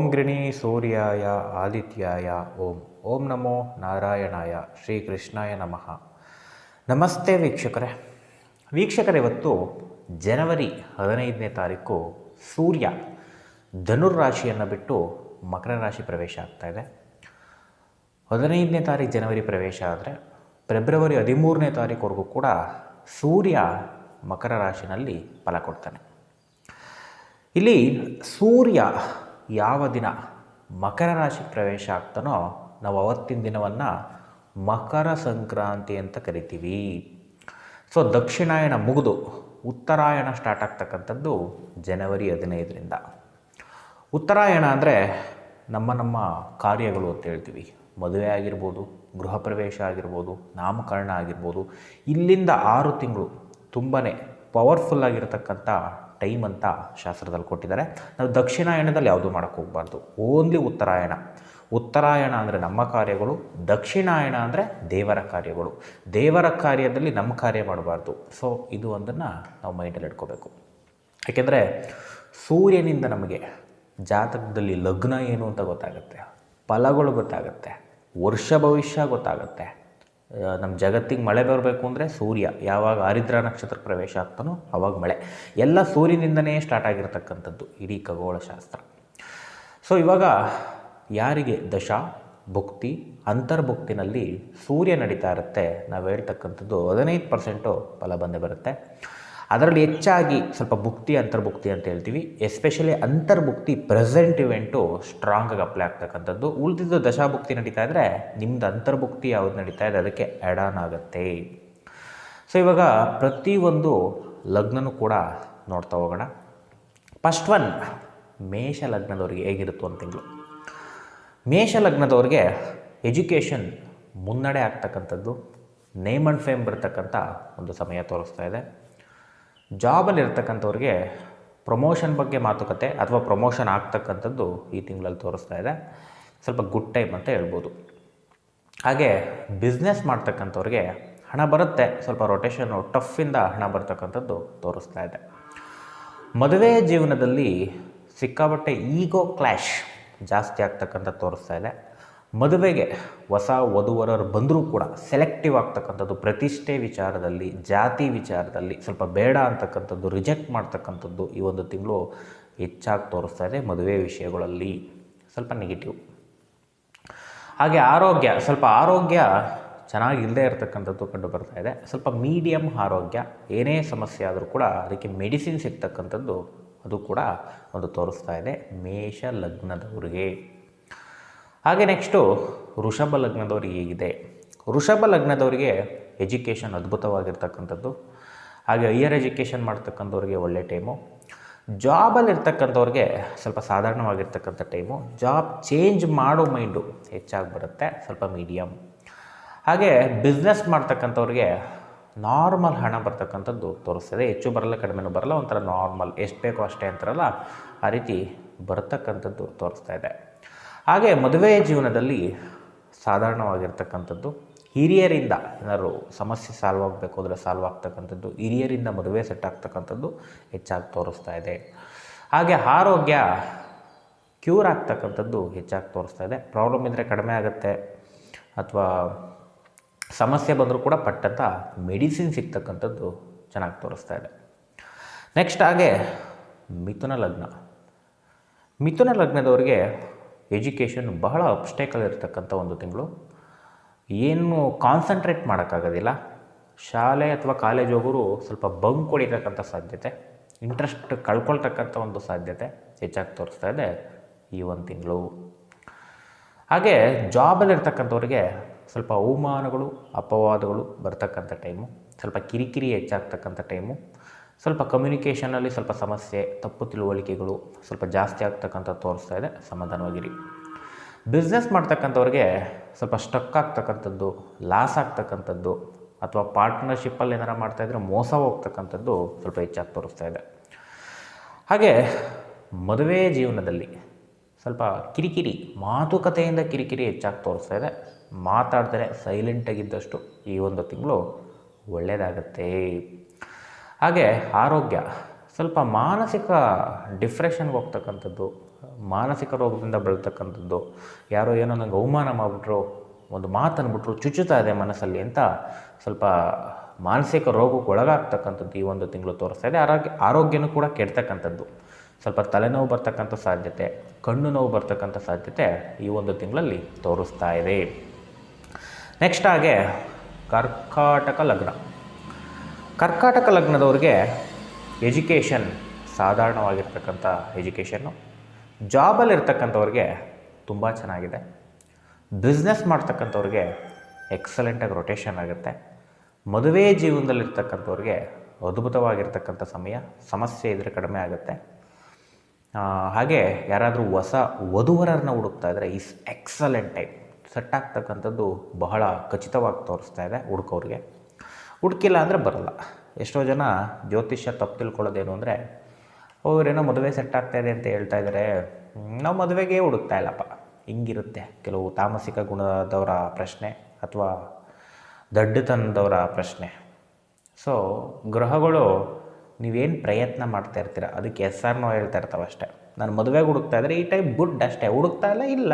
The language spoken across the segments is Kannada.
ಓಂ ಗೃಣಿ ಸೂರ್ಯಾಯ ಆದಿತ್ಯಾಯ, ಓಂ. ಓಂ ನಮೋ ನಾರಾಯಣಾಯ, ಶ್ರೀ ಕೃಷ್ಣಾಯ ನಮಃ. ನಮಸ್ತೆ ವೀಕ್ಷಕರೇ. ವೀಕ್ಷಕರೇ, ಇವತ್ತು ಜನವರಿ ಹದಿನೈದನೇ ತಾರೀಕು ಸೂರ್ಯ ಧನುರ್ರಾಶಿಯನ್ನು ಬಿಟ್ಟು ಮಕರ ರಾಶಿ ಪ್ರವೇಶ ಆಗ್ತಾ ಇದೆ. ಹದಿನೈದನೇ ತಾರೀಕು ಜನವರಿ ಪ್ರವೇಶ ಆದರೆ ಫೆಬ್ರವರಿ ಹದಿಮೂರನೇ ತಾರೀಕುವರೆಗೂ ಕೂಡ ಸೂರ್ಯ ಮಕರ ರಾಶಿನಲ್ಲಿ ಫಲ ಕೊಡ್ತಾನೆ. ಇಲ್ಲಿ ಸೂರ್ಯ ಯಾವ ದಿನ ಮಕರ ರಾಶಿ ಪ್ರವೇಶ ಆಗ್ತಾನೋ ನಾವು ಅವತ್ತಿನ ದಿನವನ್ನು ಮಕರ ಸಂಕ್ರಾಂತಿ ಅಂತ ಕರಿತೀವಿ. ಸೊ ದಕ್ಷಿಣಾಯಣ ಮುಗಿದು ಉತ್ತರಾಯಣ ಸ್ಟಾರ್ಟ್ ಆಗ್ತಕ್ಕಂಥದ್ದು ಜನವರಿ ಹದಿನೈದರಿಂದ. ಉತ್ತರಾಯಣ ಅಂದರೆ ನಮ್ಮ ನಮ್ಮ ಕಾರ್ಯಗಳು ಅಂತ ಹೇಳ್ತೀವಿ. ಮದುವೆ ಆಗಿರ್ಬೋದು, ಗೃಹ ಪ್ರವೇಶ ಆಗಿರ್ಬೋದು, ನಾಮಕರಣ ಆಗಿರ್ಬೋದು. ಇಲ್ಲಿಂದ ಆರು ತಿಂಗಳು ತುಂಬಾ ಪವರ್ಫುಲ್ ಆಗಿರತಕ್ಕಂಥ ಟೈಮ್ ಅಂತ ಶಾಸ್ತ್ರದಲ್ಲಿ ಕೊಟ್ಟಿದ್ದಾರೆ. ನಾವು ದಕ್ಷಿಣಾಯಣದಲ್ಲಿ ಯಾವುದು ಮಾಡೋಕ್ಕೆ ಹೋಗಬಾರ್ದು? ಓನ್ಲಿ ಉತ್ತರಾಯಣ. ಉತ್ತರಾಯಣ ಅಂದರೆ ನಮ್ಮ ಕಾರ್ಯಗಳು, ದಕ್ಷಿಣಾಯಣ ಅಂದರೆ ದೇವರ ಕಾರ್ಯಗಳು. ದೇವರ ಕಾರ್ಯದಲ್ಲಿ ನಮ್ಮ ಕಾರ್ಯ ಮಾಡಬಾರ್ದು. ಸೊ ಇದು ಒಂದನ್ನು ನಾವು ಮೈಂಡಲ್ಲಿ ಇಟ್ಕೋಬೇಕು. ಯಾಕೆಂದರೆ ಸೂರ್ಯನಿಂದ ನಮಗೆ ಜಾತಕದಲ್ಲಿ ಲಗ್ನ ಏನು ಅಂತ ಗೊತ್ತಾಗುತ್ತೆ? ಫಲಗಳು ಗೊತ್ತಾಗುತ್ತೆ. ವರ್ಷ ಭವಿಷ್ಯ ಗೊತ್ತಾಗುತ್ತೆ. ನಮ್ಮ ಜಗತ್ತಿಗೆ ಮಳೆ ಬರಬೇಕು ಅಂದರೆ ಸೂರ್ಯ. ಯಾವಾಗ ಆರಿದ್ರ ನಕ್ಷತ್ರ ಪ್ರವೇಶ ಆಗ್ತಾನೋ ಅವಾಗ ಮಳೆ. ಎಲ್ಲ ಸೂರ್ಯನಿಂದನೇ ಸ್ಟಾರ್ಟ್ ಆಗಿರ್ತಕ್ಕಂಥದ್ದು ಇಡೀ ಖಗೋಳಶಾಸ್ತ್ರ. ಸೊ ಇವಾಗ ಯಾರಿಗೆ? ದಶ, ಭುಕ್ತಿ, ಅಂತರ್ಭುಕ್ತಿನಲ್ಲಿ ಸೂರ್ಯ ನಡೀತಾ ಇರುತ್ತೆ. ನಾವು ಹೇಳ್ತಕ್ಕಂಥದ್ದು ಹದಿನೈದು ಪರ್ಸೆಂಟು ಫಲ ಬಂದೇ ಬರುತ್ತೆ. ಅದರಲ್ಲಿ ಹೆಚ್ಚಾಗಿ ಸ್ವಲ್ಪ ಭುಕ್ತಿ, ಅಂತರ್ಭುಕ್ತಿ ಅಂತ ಹೇಳ್ತೀವಿ. ಎಸ್ಪೆಷಲಿ ಅಂತರ್ಭುಕ್ತಿ ಪ್ರೆಸೆಂಟ್ ಇವೆಂಟು ಸ್ಟ್ರಾಂಗಾಗಿ ಅಪ್ಲೈ ಆಗ್ತಕ್ಕಂಥದ್ದು. ಉಳಿದಿದ್ದು ದಶಾಭುಕ್ತಿ ನಡೀತಾ ಇದ್ದರೆ ನಿಮ್ದು ಅಂತರ್ಭುಕ್ತಿ ಯಾವ್ದು ನಡೀತಾ ಇದೆ ಅದಕ್ಕೆ ಆ್ಯಡ್ ಆಗುತ್ತೆ. ಸೊ ಇವಾಗ ಪ್ರತಿಯೊಂದು ಲಗ್ನನೂ ಕೂಡ ನೋಡ್ತಾ ಹೋಗೋಣ. ಫಸ್ಟ್ ಒನ್ ಮೇಷ ಲಗ್ನದವ್ರಿಗೆ ಹೇಗಿರುತ್ತೋ ಒಂದು ತಿಂಗಳು? ಮೇಷ ಲಗ್ನದವ್ರಿಗೆ ಎಜುಕೇಷನ್ ಮುನ್ನಡೆ ಆಗ್ತಕ್ಕಂಥದ್ದು. ನೇಮ್ ಆ್ಯಂಡ್ ಫೇಮ್ ಬರ್ತಕ್ಕಂಥ ಒಂದು ಸಮಯ ತೋರಿಸ್ತಾ ಇದೆ. ಜಾಬಲ್ಲಿ ಇರ್ತಕ್ಕಂಥವ್ರಿಗೆ ಪ್ರಮೋಷನ್ ಬಗ್ಗೆ ಮಾತುಕತೆ ಅಥವಾ ಪ್ರಮೋಷನ್ ಆಗ್ತಕ್ಕಂಥದ್ದು ಈ ತಿಂಗಳಲ್ಲಿ ತೋರಿಸ್ತಾ ಇದೆ. ಸ್ವಲ್ಪ ಗುಡ್ ಟೈಮ್ ಅಂತ ಹೇಳ್ಬೋದು. ಹಾಗೆ ಬಿಸ್ನೆಸ್ ಮಾಡ್ತಕ್ಕಂಥವ್ರಿಗೆ ಹಣ ಬರುತ್ತೆ. ಸ್ವಲ್ಪ ರೊಟೇಷನ್ನು ಟಫಿಂದ ಹಣ ಬರ್ತಕ್ಕಂಥದ್ದು ತೋರಿಸ್ತಾ ಇದೆ. ಮದುವೆ ಜೀವನದಲ್ಲಿ ಸಿಕ್ಕಾಬಟ್ಟೆ ಈಗೋ ಕ್ಲ್ಯಾಶ್ ಜಾಸ್ತಿ ಆಗ್ತಕ್ಕಂಥದ್ದು ತೋರಿಸ್ತಾ ಇದೆ. ಮದುವೆಗೆ ಹೊಸ ವಧುವರರು ಬಂದರೂ ಕೂಡ ಸೆಲೆಕ್ಟಿವ್ ಆಗ್ತಕ್ಕಂಥದ್ದು, ಪ್ರತಿಷ್ಠೆ ವಿಚಾರದಲ್ಲಿ, ಜಾತಿ ವಿಚಾರದಲ್ಲಿ ಸ್ವಲ್ಪ ಬೇಡ ಅಂತಕ್ಕಂಥದ್ದು ರಿಜೆಕ್ಟ್ ಮಾಡ್ತಕ್ಕಂಥದ್ದು ಈ ಒಂದು ತಿಂಗಳು ಹೆಚ್ಚಾಗಿ ತೋರಿಸ್ತಾ ಇದೆ ಮದುವೆ ವಿಷಯಗಳಲ್ಲಿ. ಸ್ವಲ್ಪ ನೆಗೆಟಿವ್ ಹಾಗೆ ಆರೋಗ್ಯ, ಸ್ವಲ್ಪ ಆರೋಗ್ಯ ಚೆನ್ನಾಗಿಲ್ಲದೆ ಇರತಕ್ಕಂಥದ್ದು ಕಂಡು ಬರ್ತಾ ಇದೆ. ಸ್ವಲ್ಪ ಮೀಡಿಯಮ್ ಆರೋಗ್ಯ, ಏನೇ ಸಮಸ್ಯೆ ಆದರೂ ಕೂಡ ಅದಕ್ಕೆ ಮೆಡಿಸಿನ್ ಸಿಗ್ತಕ್ಕಂಥದ್ದು ಅದು ಕೂಡ ಒಂದು ತೋರಿಸ್ತಾ ಇದೆ ಮೇಷ ಲಗ್ನದವರಿಗೆ. ಹಾಗೆ ನೆಕ್ಸ್ಟು ವೃಷಭ ಲಗ್ನದವ್ರಿಗೆ ಹೇಗಿದೆ. ವೃಷಭ ಲಗ್ನದವರಿಗೆ ಎಜುಕೇಷನ್ ಅದ್ಭುತವಾಗಿರ್ತಕ್ಕಂಥದ್ದು. ಹಾಗೆ ಹೈಯರ್ ಎಜುಕೇಷನ್ ಮಾಡ್ತಕ್ಕಂಥವ್ರಿಗೆ ಒಳ್ಳೆ ಟೈಮು ಜಾಬಲ್ಲಿ ಇರ್ತಕ್ಕಂಥವ್ರಿಗೆ ಸ್ವಲ್ಪ ಸಾಧಾರಣವಾಗಿರ್ತಕ್ಕಂಥ ಟೈಮು ಜಾಬ್ ಚೇಂಜ್ ಮಾಡೋ ಮೈಂಡು ಹೆಚ್ಚಾಗಿ ಬರುತ್ತೆ, ಸ್ವಲ್ಪ ಮೀಡಿಯಮ್ ಹಾಗೆ ಬಿಸ್ನೆಸ್ ಮಾಡ್ತಕ್ಕಂಥವ್ರಿಗೆ ನಾರ್ಮಲ್ ಹಣ ಬರ್ತಕ್ಕಂಥದ್ದು ತೋರಿಸ್ತದೆ. ಹೆಚ್ಚು ಬರಲ್ಲ, ಕಡಿಮೆನೂ ಬರಲ್ಲ, ಒಂಥರ ನಾರ್ಮಲ್ ಎಷ್ಟು ಬೇಕೋ ಅಷ್ಟೇ ಅಂತಾರಲ್ಲ, ಆ ರೀತಿ ಬರ್ತಕ್ಕಂಥದ್ದು ತೋರಿಸ್ತಾ ಇದೆ. ಹಾಗೆ ಮದುವೆ ಜೀವನದಲ್ಲಿ ಸಾಧಾರಣವಾಗಿರ್ತಕ್ಕಂಥದ್ದು ಹಿರಿಯರಿಂದ ಏನಾದ್ರು ಸಮಸ್ಯೆ ಸಾಲ್ವ್ ಆಗಬೇಕು ಅಂದರೆ ಸಾಲ್ವ್ ಆಗ್ತಕ್ಕಂಥದ್ದು, ಹಿರಿಯರಿಂದ ಮದುವೆ ಸೆಟ್ ಆಗ್ತಕ್ಕಂಥದ್ದು ಹೆಚ್ಚಾಗಿ ತೋರಿಸ್ತಾ ಇದೆ. ಹಾಗೆ ಆರೋಗ್ಯ ಕ್ಯೂರ್ ಆಗ್ತಕ್ಕಂಥದ್ದು ಹೆಚ್ಚಾಗಿ ತೋರಿಸ್ತಾ ಇದೆ. ಪ್ರಾಬ್ಲಮ್ ಇದ್ದರೆ ಕಡಿಮೆ ಆಗುತ್ತೆ. ಅಥವಾ ಸಮಸ್ಯೆ ಬಂದರೂ ಕೂಡ ಪಟ್ಟಂತ ಮೆಡಿಸಿನ್ ಸಿಗ್ತಕ್ಕಂಥದ್ದು ಚೆನ್ನಾಗಿ ತೋರಿಸ್ತಾ ಇದೆ. ನೆಕ್ಸ್ಟ್ ಹಾಗೆ ಮಿಥುನ ಲಗ್ನ. ಮಿಥುನ ಲಗ್ನದವರಿಗೆ ಎಜುಕೇಷನ್ ಬಹಳ ಅಬ್ಸ್ಟೇಕಲ್ ಇರತಕ್ಕಂಥ ಒಂದು ತಿಂಗಳು. ಏನು ಕಾನ್ಸಂಟ್ರೇಟ್ ಮಾಡೋಕ್ಕಾಗೋದಿಲ್ಲ. ಶಾಲೆ ಅಥವಾ ಕಾಲೇಜ್ ಹೋಗೋರು ಸ್ವಲ್ಪ ಬಂಕ್ ಹೊಡಿತಕ್ಕಂಥ ಸಾಧ್ಯತೆ ಇಂಟ್ರೆಸ್ಟ್ ಕಳ್ಕೊಳ್ತಕ್ಕಂಥ ಒಂದು ಸಾಧ್ಯತೆ ಹೆಚ್ಚಾಗಿ ತೋರಿಸ್ತಾ ಇದೆ ಈ ಒಂದು ತಿಂಗಳು. ಹಾಗೆ ಜಾಬಲ್ಲಿರ್ತಕ್ಕಂಥವ್ರಿಗೆ ಸ್ವಲ್ಪ ಅವಮಾನಗಳು, ಅಪವಾದಗಳು ಬರ್ತಕ್ಕಂಥ ಟೈಮು ಸ್ವಲ್ಪ ಕಿರಿಕಿರಿ ಹೆಚ್ಚಾಗ್ತಕ್ಕಂಥ ಟೈಮು ಸ್ವಲ್ಪ ಕಮ್ಯುನಿಕೇಷನಲ್ಲಿ ಸ್ವಲ್ಪ ಸಮಸ್ಯೆ, ತಪ್ಪು ತಿಳುವಳಿಕೆಗಳು ಸ್ವಲ್ಪ ಜಾಸ್ತಿ ಆಗ್ತಕ್ಕಂಥ ತೋರಿಸ್ತಾ ಇದೆ. ಸಮಾಧಾನವಾಗಿರಿ. ಬಿಸ್ನೆಸ್ ಮಾಡ್ತಕ್ಕಂಥವ್ರಿಗೆ ಸ್ವಲ್ಪ ಸ್ಟಕ್ ಆಗ್ತಕ್ಕಂಥದ್ದು ಲಾಸ್ ಆಗ್ತಕ್ಕಂಥದ್ದು ಅಥವಾ ಪಾರ್ಟ್ನರ್ಶಿಪ್ಪಲ್ಲಿ ಮಾಡ್ತಾ ಇದ್ರೆ ಮೋಸ ಹೋಗ್ತಕ್ಕಂಥದ್ದು ಸ್ವಲ್ಪ ಹೆಚ್ಚಾಗಿ ತೋರಿಸ್ತಾ ಇದೆ. ಹಾಗೆ ಮದುವೆ ಜೀವನದಲ್ಲಿ ಸ್ವಲ್ಪ ಕಿರಿಕಿರಿ, ಮಾತುಕತೆಯಿಂದ ಕಿರಿಕಿರಿ ಹೆಚ್ಚಾಗಿ ತೋರಿಸ್ತಾ ಇದೆ. ಮಾತಾಡ್ತಾರೆ ಸೈಲೆಂಟಾಗಿದ್ದಷ್ಟು ಈ ಒಂದು ತಿಂಗಳು ಒಳ್ಳೆಯದಾಗತ್ತೆ ಹಾಗೆ ಆರೋಗ್ಯ, ಸ್ವಲ್ಪ ಮಾನಸಿಕ ಡಿಪ್ರೆಷನ್ಗೆ ಹೋಗ್ತಕ್ಕಂಥದ್ದು, ಮಾನಸಿಕ ರೋಗದಿಂದ ಬೆಳ್ತಕ್ಕಂಥದ್ದು ಯಾರೋ ಏನೋ ನಂಗೆ ಅವಮಾನ ಮಾಡಿಬಿಟ್ರು, ಒಂದು ಮಾತನ್ಬಿಟ್ರು, ಚುಚ್ಚುತ್ತಾ ಇದೆ ಮನಸ್ಸಲ್ಲಿ ಅಂತ ಸ್ವಲ್ಪ ಮಾನಸಿಕ ರೋಗಕ್ಕೆ ಒಳಗಾಗ್ತಕ್ಕಂಥದ್ದು ಈ ಒಂದು ತಿಂಗಳು ತೋರಿಸ್ತಾ ಇದೆ. ಆರೋಗ್ಯ, ಆರೋಗ್ಯನೂ ಕೂಡ ಕೆಡ್ತಕ್ಕಂಥದ್ದು. ಸ್ವಲ್ಪ ತಲೆನೋವು ಬರ್ತಕ್ಕಂಥ ಸಾಧ್ಯತೆ, ಕಣ್ಣು ನೋವು ಬರ್ತಕ್ಕಂಥ ಸಾಧ್ಯತೆ ಈ ಒಂದು ತಿಂಗಳಲ್ಲಿ ತೋರಿಸ್ತಾ ಇದೆ. ನೆಕ್ಸ್ಟ್ ಹಾಗೆ ಕರ್ಕಾಟಕ ಲಗ್ನ. ಕರ್ಕಾಟಕ ಲಗ್ನದವ್ರಿಗೆ ಎಜುಕೇಷನ್ ಸಾಧಾರಣವಾಗಿರ್ತಕ್ಕಂಥ ಎಜುಕೇಷನ್ನು ಜಾಬಲ್ಲಿರ್ತಕ್ಕಂಥವ್ರಿಗೆ ತುಂಬ ಚೆನ್ನಾಗಿದೆ. ಬಿಸ್ನೆಸ್ ಮಾಡ್ತಕ್ಕಂಥವ್ರಿಗೆ ಎಕ್ಸಲೆಂಟಾಗಿ ರೊಟೇಷನ್ ಆಗುತ್ತೆ. ಮದುವೆ ಜೀವನದಲ್ಲಿರ್ತಕ್ಕಂಥವ್ರಿಗೆ ಅದ್ಭುತವಾಗಿರ್ತಕ್ಕಂಥ ಸಮಯ, ಸಮಸ್ಯೆ ಇದ್ರೆ ಕಡಿಮೆ ಆಗುತ್ತೆ. ಹಾಗೆ ಯಾರಾದರೂ ಹೊಸ ವಧುವರರನ್ನ ಹುಡುಕ್ತಾ ಇದ್ದರೆ ಇಸ್ ಎಕ್ಸಲೆಂಟ್ ಟೈಪ್. ಸೆಟ್ ಆಗ್ತಕ್ಕಂಥದ್ದು ಬಹಳ ಖಚಿತವಾಗಿ ತೋರಿಸ್ತಾ ಇದೆ ಹುಡುಕೋರಿಗೆ ಹುಡುಕಿಲ್ಲ ಅಂದರೆ ಬರಲ್ಲ. ಎಷ್ಟೋ ಜನ ಜ್ಯೋತಿಷ್ಯ ತಪ್ಪು ತಿಳ್ಕೊಳ್ಳೋದೇನು ಅಂದರೆ ಅವರೇನೋ ಮದುವೆ ಸೆಟ್ ಆಗ್ತಾ ಇದೆ ಅಂತ ಹೇಳ್ತಾ ಇದ್ದಾರೆ ನಾವು ಮದುವೆಗೆ ಹುಡುಕ್ತಾ ಇಲ್ಲಪ್ಪ. ಹಿಂಗಿರುತ್ತೆ ಕೆಲವು ತಾಮಸಿಕ ಗುಣದವರ ಪ್ರಶ್ನೆ ಅಥವಾ ದಡ್ಡತನದವರ ಪ್ರಶ್ನೆ. ಸೊ ಗ್ರಹಗಳು, ನೀವೇನು ಪ್ರಯತ್ನ ಮಾಡ್ತಾ ಇರ್ತೀರ? ಅದಕ್ಕೆ ಎಸ್ ಆರ್ ನೋ ಹೇಳ್ತಾ ಇರ್ತಾವೆ ಅಷ್ಟೇ. ನಾನು ಮದುವೆಗೆ ಹುಡುಕ್ತಾ ಇದ್ದರೆ ಈ ಟೈಪ್ ಗುಡ್ ಅಷ್ಟೇ. ಹುಡುಕ್ತಾ ಇಲ್ಲ. ಇಲ್ಲ.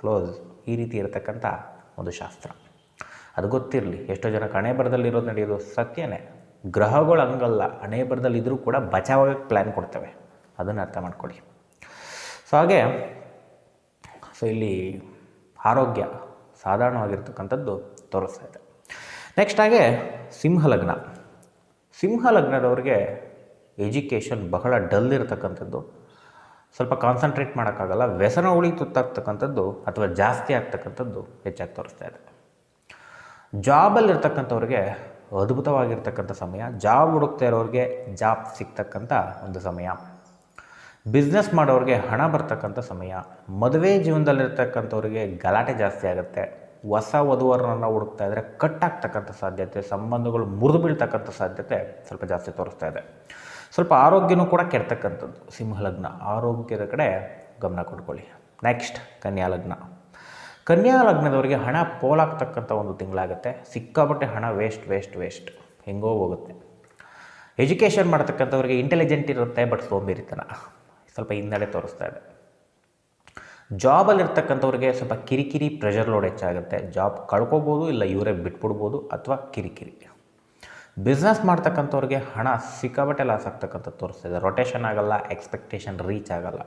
ಕ್ಲೋಸ್ ಈ ರೀತಿ ಇರತಕ್ಕಂಥ ಒಂದು ಶಾಸ್ತ್ರ. ಅದು ಗೊತ್ತಿರಲಿ. ಎಷ್ಟೋ ಜನ ಹಣೆ ಬರದಲ್ಲಿರೋದು ನಡೆಯೋದು ಸತ್ಯನೇ. ಗ್ರಹಗಳು ಹಂಗಲ್ಲ. ಹಣೆ ಇದ್ದರೂ ಕೂಡ ಬಚಾವಾಗಕ್ಕೆ ಪ್ಲ್ಯಾನ್ ಕೊಡ್ತವೆ. ಅದನ್ನು ಅರ್ಥ ಮಾಡ್ಕೊಳ್ಳಿ. ಸೊ ಹಾಗೆ ಸೊ ಇಲ್ಲಿ ಆರೋಗ್ಯ ಸಾಧಾರಣವಾಗಿರ್ತಕ್ಕಂಥದ್ದು ತೋರಿಸ್ತಾ ಇದೆ. ನೆಕ್ಸ್ಟ್ ಹಾಗೆ, ಸಿಂಹಲಗ್ನ. ಸಿಂಹಲಗ್ನದವ್ರಿಗೆ ಎಜುಕೇಷನ್ ಬಹಳ ಡಲ್ ಇರತಕ್ಕಂಥದ್ದು. ಸ್ವಲ್ಪ ಕಾನ್ಸಂಟ್ರೇಟ್ ಮಾಡೋಕ್ಕಾಗಲ್ಲ. ವ್ಯಸನ ಉಳಿ ತುತ್ತಾಗ್ತಕ್ಕಂಥದ್ದು ಅಥವಾ ಜಾಸ್ತಿ ಆಗ್ತಕ್ಕಂಥದ್ದು ಹೆಚ್ಚಾಗಿ ತೋರಿಸ್ತಾ ಇದೆ. ಜಾಬಲ್ಲಿರ್ತಕ್ಕಂಥವ್ರಿಗೆ ಅದ್ಭುತವಾಗಿರ್ತಕ್ಕಂಥ ಸಮಯ, ಜಾಬ್ ಹುಡುಕ್ತಾ ಇರೋರಿಗೆ ಜಾಬ್ ಸಿಗ್ತಕ್ಕಂಥ ಒಂದು ಸಮಯ. ಬಿಸ್ನೆಸ್ ಮಾಡೋರಿಗೆ ಹಣ ಬರ್ತಕ್ಕಂಥ ಸಮಯ. ಮದುವೆ ಜೀವನದಲ್ಲಿರ್ತಕ್ಕಂಥವ್ರಿಗೆ ಗಲಾಟೆ ಜಾಸ್ತಿ ಆಗುತ್ತೆ. ಹೊಸ ವಧುವರನ್ನ ಹುಡುಕ್ತಾ ಇದ್ದರೆ ಕಟ್ಟಾಗ್ತಕ್ಕಂಥ ಸಾಧ್ಯತೆ, ಸಂಬಂಧಗಳು ಮುರಿದು ಬೀಳ್ತಕ್ಕಂಥ ಸಾಧ್ಯತೆ ಸ್ವಲ್ಪ ಜಾಸ್ತಿ ತೋರಿಸ್ತಾ ಇದೆ. ಸ್ವಲ್ಪ ಆರೋಗ್ಯನೂ ಕೂಡ ಕೆಡ್ತಕ್ಕಂಥದ್ದು, ಸಿಂಹಲಗ್ನ. ಆರೋಗ್ಯದ ಕಡೆ ಗಮನ ಕೊಟ್ಕೊಳ್ಳಿ. ನೆಕ್ಸ್ಟ್ ಕನ್ಯಾ ಲಗ್ನ ಕನ್ಯಾ ಲಗ್ನದವರಿಗೆ ಹಣ ಪೋಲಾಗ್ತಕ್ಕಂಥ ಒಂದು ತಿಂಗಳಾಗುತ್ತೆ. ಸಿಕ್ಕಾಪಟ್ಟೆ ಹಣ ವೇಸ್ಟ್ ವೇಸ್ಟ್ ವೇಸ್ಟ್ ಹೆಂಗೋ ಹೋಗುತ್ತೆ. ಎಜುಕೇಷನ್ ಮಾಡ್ತಕ್ಕಂಥವ್ರಿಗೆ ಇಂಟೆಲಿಜೆಂಟ್ ಇರುತ್ತೆ ಬಟ್ ಸೋಂಬೇರಿತನ. ಸ್ವಲ್ಪ ಹಿನ್ನಡೆ ತೋರಿಸ್ತಾ ಇದೆ. ಜಾಬಲ್ಲಿರ್ತಕ್ಕಂಥವ್ರಿಗೆ ಸ್ವಲ್ಪ ಕಿರಿಕಿರಿ ಪ್ರೆಷರ್ ಲೋಡ್ ಹೆಚ್ಚಾಗುತ್ತೆ. ಜಾಬ್ ಕಳ್ಕೊಬೋದು, ಇಲ್ಲ ಇವರೇ ಬಿಟ್ಬಿಡ್ಬೋದು ಅಥವಾ ಕಿರಿಕಿರಿ. ಬಿಸ್ನೆಸ್ ಮಾಡ್ತಕ್ಕಂಥವ್ರಿಗೆ ಹಣ ಸಿಕ್ಕಾಬಟ್ಟೆ ಲಾಸ್ ಆಗ್ತಕ್ಕಂಥ ತೋರಿಸ್ತಾ ಇದೆ. ರೊಟೇಷನ್ ಆಗಲ್ಲ ಎಕ್ಸ್ಪೆಕ್ಟೇಷನ್ ರೀಚ್ ಆಗಲ್ಲ.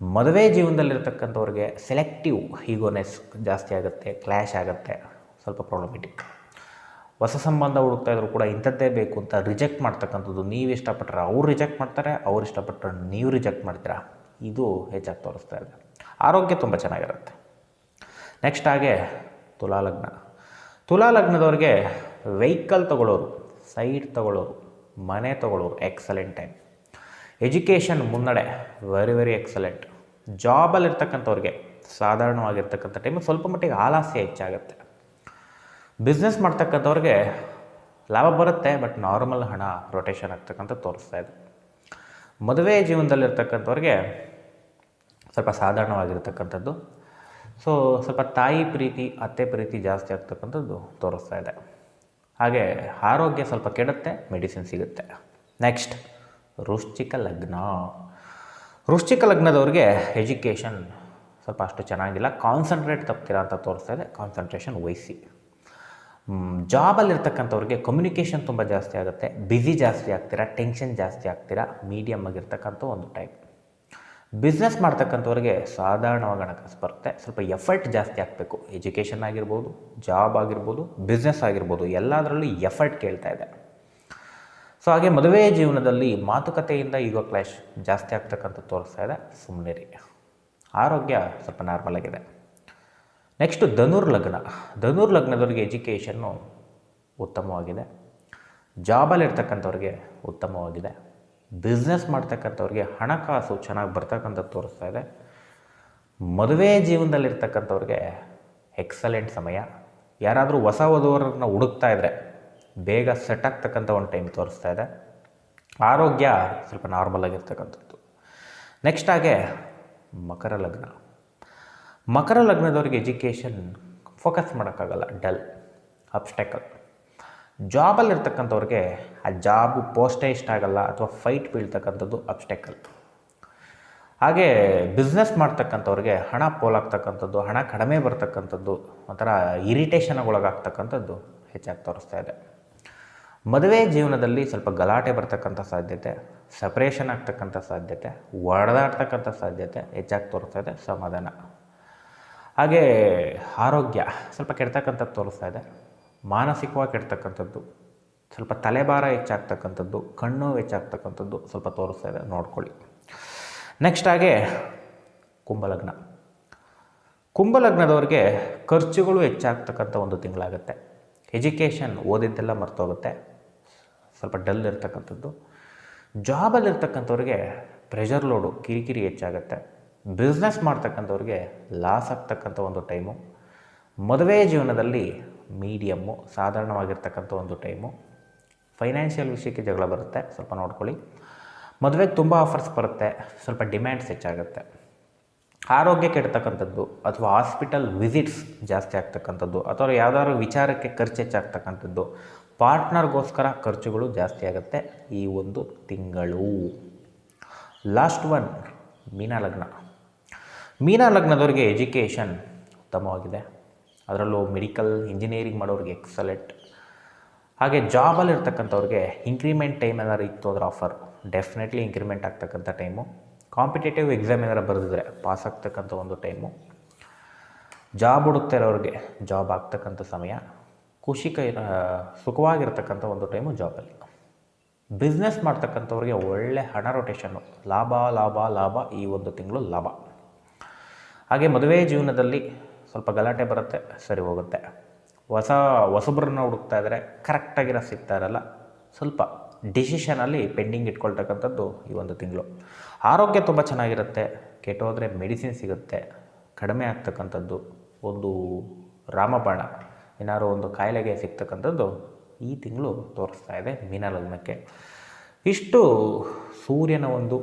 ಮದುವೆ ಜೀವನದಲ್ಲಿರ್ತಕ್ಕಂಥವ್ರಿಗೆ ಸೆಲೆಕ್ಟಿವ್ ಈಗೋನೆಸ್ ಜಾಸ್ತಿ ಆಗುತ್ತೆ ಕ್ಲ್ಯಾಶ್ ಆಗುತ್ತೆ, ಸ್ವಲ್ಪ ಪ್ರಾಬ್ಲಮೆಟಿಕ್ ಹೊಸ ಸಂಬಂಧ ಹುಡುಕ್ತಾ ಇದ್ರು ಕೂಡ ಇಂಥದ್ದೇ ಬೇಕು ಅಂತ ರಿಜೆಕ್ಟ್ ಮಾಡ್ತಕ್ಕಂಥದ್ದು ನೀವು ಇಷ್ಟಪಟ್ಟರೆ ಅವ್ರು ರಿಜೆಕ್ಟ್ ಮಾಡ್ತಾರೆ, ಅವ್ರು ಇಷ್ಟಪಟ್ಟರೆ ನೀವು ರಿಜೆಕ್ಟ್ ಮಾಡ್ತೀರಾ? ಇದು ಹೆಚ್ಚಾಗಿ ತೋರಿಸ್ತಾ ಇದೆ. ಆರೋಗ್ಯ ತುಂಬ ಚೆನ್ನಾಗಿರುತ್ತೆ. ನೆಕ್ಸ್ಟ್ ಹಾಗೆ ತುಲಾಲಗ್ನ ತುಲಾಲಗ್ನದವ್ರಿಗೆ ವೆಹಿಕಲ್ ತಗೊಳ್ಳೋರು ಸೈಟ್ ತಗೊಳ್ಳೋರು, ಮನೆ ತೊಗೊಳ್ಳೋರು ಎಕ್ಸಲೆಂಟ್ ಟೈಮ್ ಎಜುಕೇಷನ್ ಮುನ್ನಡೆ ವೆರಿ ವೆರಿ ಎಕ್ಸಲೆಂಟ್ ಜಾಬಲ್ಲಿರ್ತಕ್ಕಂಥವ್ರಿಗೆ ಸಾಧಾರಣವಾಗಿರ್ತಕ್ಕಂಥ ಟೈಮ್ ಸ್ವಲ್ಪ ಮಟ್ಟಿಗೆ ಆಲಾಸ್ಯ ಹೆಚ್ಚಾಗುತ್ತೆ. ಬಿಸ್ನೆಸ್ ಮಾಡ್ತಕ್ಕಂಥವ್ರಿಗೆ ಲಾಭ ಬರುತ್ತೆ ಬಟ್ ನಾರ್ಮಲ್ ಹಣ ರೊಟೇಷನ್ ಆಗ್ತಕ್ಕಂಥ ತೋರಿಸ್ತಾ ಇದೆ. ಮದುವೆ ಜೀವನದಲ್ಲಿರ್ತಕ್ಕಂಥವ್ರಿಗೆ ಸ್ವಲ್ಪ ಸಾಧಾರಣವಾಗಿರ್ತಕ್ಕಂಥದ್ದು. ಸೊ ಸ್ವಲ್ಪ ತಾಯಿ ಪ್ರೀತಿ, ಅತ್ತೆ ಪ್ರೀತಿ ಜಾಸ್ತಿ ಆಗ್ತಕ್ಕಂಥದ್ದು ತೋರಿಸ್ತಾ ಇದೆ. ಹಾಗೆ ಆರೋಗ್ಯ ಸ್ವಲ್ಪ ಕೆಡುತ್ತೆ ಮೆಡಿಸಿನ್ ಸಿಗುತ್ತೆ. ನೆಕ್ಸ್ಟ್ ವೃಶ್ಚಿಕ ಲಗ್ನ. ವೃಶ್ಚಿಕ ಲಗ್ನದವ್ರಿಗೆ ಎಜುಕೇಷನ್ ಸ್ವಲ್ಪ ಅಷ್ಟು ಚೆನ್ನಾಗಿಲ್ಲ. ಕಾನ್ಸಂಟ್ರೇಟ್ ತಪ್ತೀರಾ ಅಂತ ತೋರಿಸ್ತಾ ಇದೆ. ಕಾನ್ಸಂಟ್ರೇಷನ್ ವಹಿಸಿ. ಜಾಬಲ್ಲಿರ್ತಕ್ಕಂಥವ್ರಿಗೆ ಕಮ್ಯುನಿಕೇಷನ್ ತುಂಬ ಜಾಸ್ತಿ ಆಗುತ್ತೆ. ಬ್ಯುಸಿ ಜಾಸ್ತಿ ಆಗ್ತೀರಾ ಟೆನ್ಷನ್ ಜಾಸ್ತಿ ಆಗ್ತೀರಾ ಮೀಡಿಯಮ್ ಆಗಿರ್ತಕ್ಕಂಥ ಒಂದು ಟೈಪ್ ಬಿಸ್ನೆಸ್ ಮಾಡ್ತಕ್ಕಂಥವ್ರಿಗೆ ಸಾಧಾರಣವಾಗಿ ಹಣಕಾಸು ಬರುತ್ತೆ. ಸ್ವಲ್ಪ ಎಫರ್ಟ್ ಜಾಸ್ತಿ ಆಗಬೇಕು. ಎಜುಕೇಷನ್ ಆಗಿರ್ಬೋದು ಜಾಬ್ ಆಗಿರ್ಬೋದು ಬಿಸ್ನೆಸ್ ಆಗಿರ್ಬೋದು, ಎಲ್ಲದರಲ್ಲೂ ಎಫರ್ಟ್ ಕೇಳ್ತಾ ಇದೆ. ಸೊ ಹಾಗೆ ಮದುವೆ ಜೀವನದಲ್ಲಿ ಮಾತುಕತೆಯಿಂದ ಈಗೋ ಕ್ಲಾಶ್ ಜಾಸ್ತಿ ಆಗ್ತಕ್ಕಂಥ ತೋರಿಸ್ತಾ ಇದೆ. ಸುಮ್ಮನೆ ರೀ ಆರೋಗ್ಯ ಸ್ವಲ್ಪ ನಾರ್ಮಲ್ ಆಗಿದೆ. ನೆಕ್ಸ್ಟು ಧನುರ್ ಲಗ್ನ. ಧನುರ್ ಲಗ್ನದವ್ರಿಗೆ ಎಜುಕೇಷನ್ನು ಉತ್ತಮವಾಗಿದೆ. ಜಾಬಲ್ಲಿರ್ತಕ್ಕಂಥವ್ರಿಗೆ ಉತ್ತಮವಾಗಿದೆ. ಬಿಸ್ನೆಸ್ ಮಾಡ್ತಕ್ಕಂಥವ್ರಿಗೆ ಹಣಕಾಸು ಚೆನ್ನಾಗಿ ಬರ್ತಕ್ಕಂಥದ್ದು ತೋರಿಸ್ತಾ ಇದೆ. ಮದುವೆ ಜೀವನದಲ್ಲಿರ್ತಕ್ಕಂಥವ್ರಿಗೆ ಎಕ್ಸಲೆಂಟ್ ಸಮಯ. ಯಾರಾದರೂ ಹೊಸ ವಧುವರನ್ನ ಹುಡುಕ್ತಾ ಇದ್ದರೆ ಬೇಗ ಸೆಟ್ ಆಗ್ತಕ್ಕಂಥ ಒಂದು ಟೈಮ್ ತೋರಿಸ್ತಾ ಇದೆ. ಆರೋಗ್ಯ ಸ್ವಲ್ಪ ನಾರ್ಮಲ್ ಆಗಿರ್ತಕ್ಕಂಥದ್ದು. ನೆಕ್ಸ್ಟ್ ಹಾಗೆ ಮಕರ ಲಗ್ನ. ಮಕರ ಲಗ್ನದವ್ರಿಗೆ ಎಜುಕೇಷನ್ ಫೋಕಸ್ ಮಾಡೋಕ್ಕಾಗಲ್ಲ ಡಲ್ ಅಬ್ಸ್ಟೆಕಲ್ ಜಾಬಲ್ಲಿ ಇರ್ತಕ್ಕಂಥವ್ರಿಗೆ ಆ ಜಾಬು ಪೋಸ್ಟೇ ಇಷ್ಟ ಆಗಲ್ಲ ಅಥವಾ ಫೈಟ್ ಬೀಳ್ತಕ್ಕಂಥದ್ದು ಅಬ್ಸ್ಟೆಕಲ್ ಹಾಗೆ ಬಿಸ್ನೆಸ್ ಮಾಡ್ತಕ್ಕಂಥವ್ರಿಗೆ ಹಣ ಪೋಲಾಗ್ತಕ್ಕಂಥದ್ದು, ಹಣ ಕಡಿಮೆ ಬರ್ತಕ್ಕಂಥದ್ದು ಒಂಥರ ಇರಿಟೇಷನ್ಗೆ ಒಳಗಾಗ್ತಕ್ಕಂಥದ್ದು ಹೆಚ್ಚಾಗಿ ತೋರಿಸ್ತಾ ಇದೆ. ಮದುವೆ ಜೀವನದಲ್ಲಿ ಸ್ವಲ್ಪ ಗಲಾಟೆ ಬರ್ತಕ್ಕಂಥ ಸಾಧ್ಯತೆ ಸಪ್ರೇಷನ್ ಆಗ್ತಕ್ಕಂಥ ಸಾಧ್ಯತೆ, ಒಡೆದಾಡ್ತಕ್ಕಂಥ ಸಾಧ್ಯತೆ ಹೆಚ್ಚಾಗಿ ತೋರಿಸ್ತಾ ಇದೆ, ಸಮಾಧಾನ. ಹಾಗೆ ಆರೋಗ್ಯ ಸ್ವಲ್ಪ ಕೆಡ್ತಕ್ಕಂಥದ್ದು ತೋರಿಸ್ತಾ ಇದೆ, ಮಾನಸಿಕವಾಗಿ ಕೆಡ್ತಕ್ಕಂಥದ್ದು, ಸ್ವಲ್ಪ ತಲೆಭಾರ ಹೆಚ್ಚಾಗ್ತಕ್ಕಂಥದ್ದು, ಕಣ್ಣು ಹೆಚ್ಚಾಗ್ತಕ್ಕಂಥದ್ದು ಸ್ವಲ್ಪ ತೋರಿಸ್ತಾ ಇದೆ, ನೋಡ್ಕೊಳ್ಳಿ. ನೆಕ್ಸ್ಟ್ ಹಾಗೆ ಕುಂಭಲಗ್ನ. ಕುಂಭಲಗ್ನದವ್ರಿಗೆ ಖರ್ಚುಗಳು ಹೆಚ್ಚಾಗ್ತಕ್ಕಂಥ ಒಂದು ತಿಂಗಳಾಗುತ್ತೆ. ಎಜುಕೇಷನ್ ಓದಿದ್ದೆಲ್ಲ ಮರ್ತೋಗುತ್ತೆ. ಸ್ವಲ್ಪ ಡಲ್ ಇರ್ತಕ್ಕಂಥದ್ದು. ಜಾಬಲ್ಲಿ ಇರ್ತಕ್ಕಂಥವ್ರಿಗೆ ಪ್ರೆಷರ್ ಲೋಡು ಕಿರಿಕಿರಿ ಹೆಚ್ಚಾಗುತ್ತೆ. ಬಿಸ್ನೆಸ್ ಮಾಡ್ತಕ್ಕಂಥವ್ರಿಗೆ ಲಾಸ್ ಆಗ್ತಕ್ಕಂಥ ಒಂದು ಟೈಮು ಮದುವೆ ಜೀವನದಲ್ಲಿ ಮೀಡಿಯಮ್ಮು ಸಾಧಾರಣವಾಗಿರ್ತಕ್ಕಂಥ ಒಂದು ಟೈಮು ಫೈನಾನ್ಷಿಯಲ್ ವಿಷಯಕ್ಕೆ ಜಗಳ ಬರುತ್ತೆ, ಸ್ವಲ್ಪ ನೋಡ್ಕೊಳ್ಳಿ. ಮದುವೆಗೆ ತುಂಬ ಆಫರ್ಸ್ ಬರುತ್ತೆ, ಸ್ವಲ್ಪ ಡಿಮ್ಯಾಂಡ್ಸ್ ಹೆಚ್ಚಾಗುತ್ತೆ. ಆರೋಗ್ಯ ಕೆಡ್ತಕ್ಕಂಥದ್ದು ಅಥವಾ ಹಾಸ್ಪಿಟಲ್ ವಿಸಿಟ್ಸ್ ಜಾಸ್ತಿ ಆಗ್ತಕ್ಕಂಥದ್ದು ಅಥವಾ ಯಾವುದಾದ್ರು ವಿಚಾರಕ್ಕೆ ಖರ್ಚು ಹೆಚ್ಚಾಗ್ತಕ್ಕಂಥದ್ದು ಪಾರ್ಟ್ನರ್ಗೋಸ್ಕರ ಖರ್ಚುಗಳು ಜಾಸ್ತಿ ಆಗುತ್ತೆ ಈ ಒಂದು ತಿಂಗಳು. ಲಾಸ್ಟ್ ಒನ್, ಮೀನಾ ಲಗ್ನ. ಮೀನಾ ಲಗ್ನದವ್ರಿಗೆ ಎಜುಕೇಷನ್ ಉತ್ತಮವಾಗಿದೆ. ಅದರಲ್ಲೂ ಮೆಡಿಕಲ್ ಇಂಜಿನಿಯರಿಂಗ್ ಮಾಡೋರಿಗೆ ಎಕ್ಸಲೆಂಟ್. ಹಾಗೆ ಜಾಬಲ್ಲಿ ಇರ್ತಕ್ಕಂಥವ್ರಿಗೆ ಇಂಕ್ರಿಮೆಂಟ್ ಟೈಮ್ ಏನಾರು ಇತ್ತು ಅದರ ಆಫರ್ ಡೆಫಿನೆಟ್ಲಿ ಇಂಕ್ರಿಮೆಂಟ್ ಆಗ್ತಕ್ಕಂಥ ಟೈಮು ಕಾಂಪಿಟೇಟಿವ್ ಎಕ್ಸಾಮ್ ಏನಾರು ಬರೆದಿದ್ರೆ ಪಾಸ್ ಆಗ್ತಕ್ಕಂಥ ಒಂದು ಟೈಮು ಜಾಬ್ ಹುಡುಕ್ತಾ ಇರೋರಿಗೆ ಜಾಬ್ ಆಗ್ತಕ್ಕಂಥ ಸಮಯ. ಖುಷಿಕ ಸುಖವಾಗಿರ್ತಕ್ಕಂಥ ಒಂದು ಟೈಮು ಜಾಬಲ್ಲಿ ಬಿಸ್ನೆಸ್ ಮಾಡ್ತಕ್ಕಂಥವ್ರಿಗೆ ಒಳ್ಳೆ ಹಣ ರೊಟೇಷನ್ನು ಲಾಭ ಲಾಭ ಲಾಭ ಈ ಒಂದು ತಿಂಗಳು ಲಾಭ. ಹಾಗೆ ಮದುವೆ ಜೀವನದಲ್ಲಿ ಸ್ವಲ್ಪ ಗಲಾಟೆ ಬರುತ್ತೆ, ಸರಿ ಹೋಗುತ್ತೆ. ಹೊಸ, ಹೊಸಬ್ರನ್ನ ಹುಡುಕ್ತಾ ಇದ್ದರೆ ಕರೆಕ್ಟಾಗಿರೋ ಸಿಗ್ತಾ ಇರಲ್ಲ. ಸ್ವಲ್ಪ ಡಿಸಿಷನಲ್ಲಿ ಪೆಂಡಿಂಗ್ ಇಟ್ಕೊಳ್ತಕ್ಕಂಥದ್ದು ಈ ಒಂದು ತಿಂಗಳು. ಆರೋಗ್ಯ ತುಂಬ ಚೆನ್ನಾಗಿರುತ್ತೆ, ಕೆಟ್ಟೋದ್ರೆ ಮೆಡಿಸಿನ್ ಸಿಗುತ್ತೆ, ಕಡಿಮೆ ಆಗ್ತಕ್ಕಂಥದ್ದು ಒಂದು ರಾಮಬಾಣ. ಏನಾದ್ರು ಒಂದು ಕಾಯಿಲೆಗೆ ಸಿಗ್ತಕ್ಕಂಥದ್ದು ಈ ತಿಂಗಳು ತೋರಿಸ್ತಾ ಇದೆ ಮೀನ ಲಗ್ನಕ್ಕೆ. ಇಷ್ಟು ಸೂರ್ಯನ ಒಂದು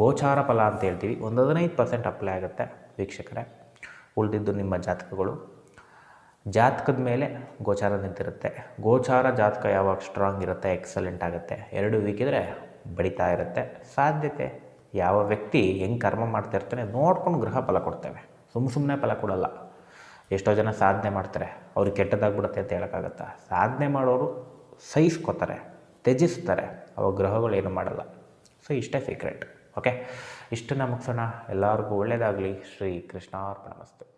ಗೋಚಾರ ಫಲ ಅಂತ ಹೇಳ್ತೀವಿ. ಒಂದು ಹದಿನೈದು ಪರ್ಸೆಂಟ್ ಅಪ್ಲೈ ಆಗುತ್ತೆ ವೀಕ್ಷಕರೇ. ಉಳಿದಿದ್ದು ನಿಮ್ಮ ಜಾತಕಗಳು. ಜಾತಕದ ಮೇಲೆ ಗೋಚಾರ ನಿಂತಿರುತ್ತೆ. ಗೋಚಾರ ಜಾತಕ ಯಾವಾಗ ಸ್ಟ್ರಾಂಗ್ ಇರುತ್ತೆ ಎಕ್ಸಲೆಂಟ್ ಆಗುತ್ತೆ, ಎರಡು ವೀಕಿದ್ರೆ ಬಡಿತಾ ಇರುತ್ತೆ. ಸಾಧ್ಯತೆ, ಯಾವ ವ್ಯಕ್ತಿ ಹೆಂಗೆ ಕರ್ಮ ಮಾಡ್ತಾ ಇರ್ತಾನೆ ನೋಡ್ಕೊಂಡು ಗ್ರಹ ಫಲ ಕೊಡ್ತೇವೆ. ಸುಮ್ಮ ಸುಮ್ಮನೆ ಫಲ ಕೊಡಲ್ಲ. ಎಷ್ಟೋ ಜನ ಸಾಧನೆ ಮಾಡ್ತಾರೆ. ಅವ್ರಿಗೆ ಕೆಟ್ಟದಾಗ್ಬಿಡುತ್ತೆ ಅಂತ ಹೇಳೋಕ್ಕಾಗತ್ತಾ? ಸಾಧನೆ ಮಾಡೋರು ಸಹಿಸ್ಕೋತಾರೆ, ತ್ಯಜಿಸ್ತಾರೆ. ಅವ ಗ್ರಹಗಳು ಏನು ಮಾಡಲ್ಲ. ಸೊ ಇಷ್ಟೇ ಸೀಕ್ರೆಟ್ ಓಕೆ ಇಷ್ಟನ್ನು ಮುಗಿಸೋಣ. ಎಲ್ಲರಿಗೂ ಒಳ್ಳೆಯದಾಗಲಿ ಶ್ರೀ ಕೃಷ್ಣಾರ್ಪಣ ಮಸ್ತು.